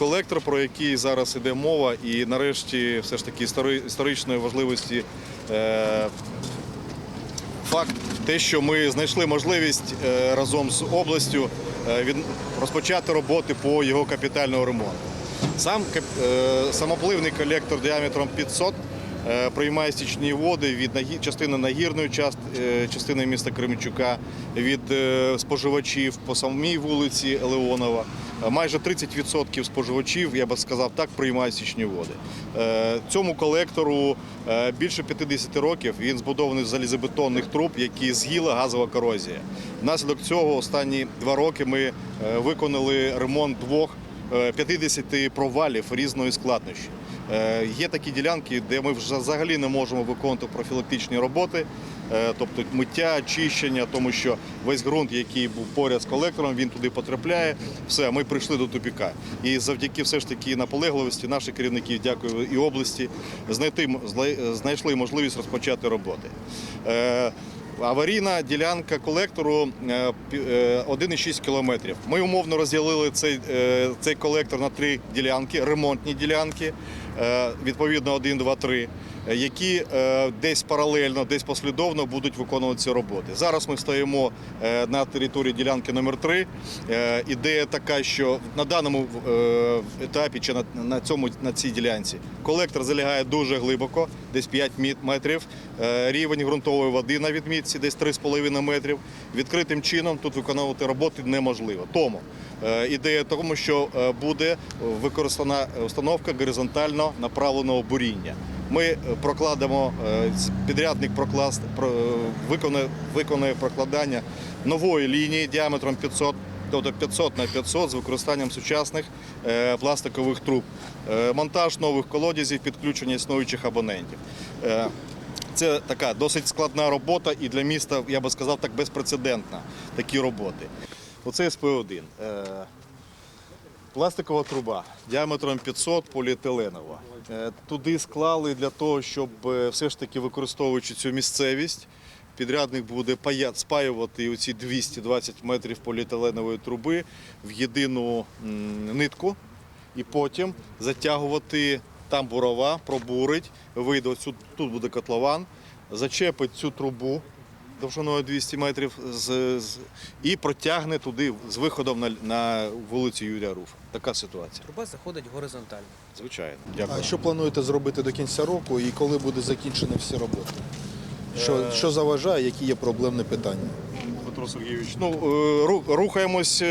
колектор, про який зараз іде мова, і нарешті все ж таки історичної важливості е, факт те, що ми знайшли можливість е, разом з областю е, розпочати роботи по його капітальному ремонту. Сам самопливний колектор діаметром 500 е, приймає стічні води від частини нагірної е, частини міста Кременчука, від е, споживачів по самій вулиці Леонова. Е, Майже 30% споживачів, я би сказав так, приймають стічні води. Е, Цьому колектору е, більше 50 років. Він збудований з залізобетонних труб, які з'їла газова корозія. Внаслідок цього останні два роки ми е, виконали ремонт двох е, 50 провалів різної складнощі. Е, Є такі ділянки, де ми взагалі не можемо виконувати профілактичні роботи, е, тобто миття, очищення, тому що весь ґрунт, який був поряд з колектором, він туди потрапляє. Все, ми прийшли до тупіка. І завдяки все ж таки наполегливості наших керівників, дякую і області, знайти знайшли можливість розпочати роботи. Е, Аварійна ділянка колектору е, пі- е, 1,6 кілометрів. Ми умовно розділили цей, е, цей колектор на три ділянки, ремонтні ділянки, е, відповідно 1, 2, 3, е, які е, десь паралельно, десь послідовно будуть виконувати ці роботи. Зараз ми стоїмо е, на території ділянки номер 3 Е, Ідея така, що на даному е, етапі чи на, цьому, на цій ділянці колектор залягає дуже глибоко, десь 5 метрів. Е, Рівень ґрунтової води на відмітці десь 3,5 метрів. Відкритим чином тут виконувати роботи неможливо. Тому е, ідея тому, що е, буде використана установка горизонтально направленого буріння. Ми е, прокладемо е, підрядник проклас, про- е, виконує, виконує прокладання нової лінії діаметром 500 тобто 500 на 500 з використанням сучасних пластикових труб, монтаж нових колодязів, підключення існуючих абонентів. Це така досить складна робота і для міста, я би сказав, так безпрецедентна такі роботи. Оце СП1. Пластикова труба діаметром 500 поліетиленова. Е, Туди склали для того, щоб е, все ж таки використовуючи цю місцевість, підрядник буде спаювати оці 220 метрів поліетиленової труби в єдину нитку і потім затягувати там бурова, пробурить, вийде оцю, тут буде котлован, зачепить цю трубу довжиною 200 метрів з, з- і протягне туди з виходом на, на вулицю Юрія Руфа. Така ситуація. Труба заходить горизонтально. Звичайно. Дякую. А що плануєте зробити до кінця року і коли буде закінчені всі роботи? Що, що заважає, які є проблемні питання? Петро Сергійович. Ну, е, рухаємось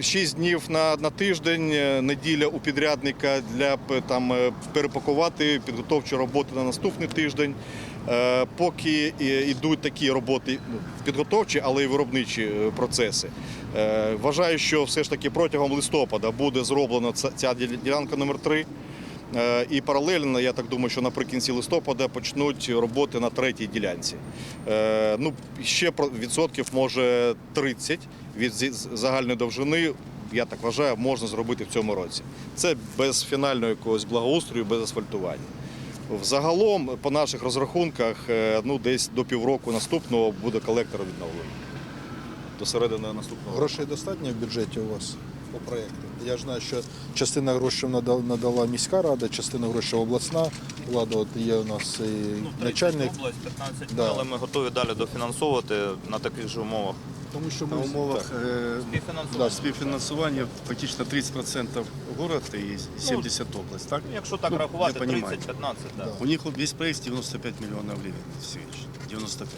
6 днів на, на тиждень, е, неділя у підрядника для там, е, перепакувати підготовчі роботи на наступний тиждень. Е, Поки е, йдуть такі роботи ну, підготовчі, але й виробничі е, процеси. Е, Вважаю, що все ж таки протягом листопада буде зроблена ця- ділянка номер 3 Е, І паралельно, я так думаю, що наприкінці листопада почнуть роботи на третій ділянці. Е, Ну, ще відсотків може 30 від загальної довжини, я так вважаю, можна зробити в цьому році. Це без фінального якогось благоустрою, без асфальтування. Взагалом, по наших розрахунках, е, ну, десь до півроку наступного буде колектор відновлений. До середини наступного. Грошей достатньо в бюджеті у вас по проєкту? Я ж знаю, що частина грошей надала, надала міська рада, частина грошей обласна влада. От є у нас і Ну, начальник. область 15 Да. але ми готові далі дофінансовувати на таких же умовах. Тому що На ми умовах е, Співфінансування. співфінансування фактично 30% город і 70 область, так? Ну, Якщо так Ну, рахувати, я понімаю. 30-15, да. У них весь проект 95 миллионов гривень. всего лишь. 95.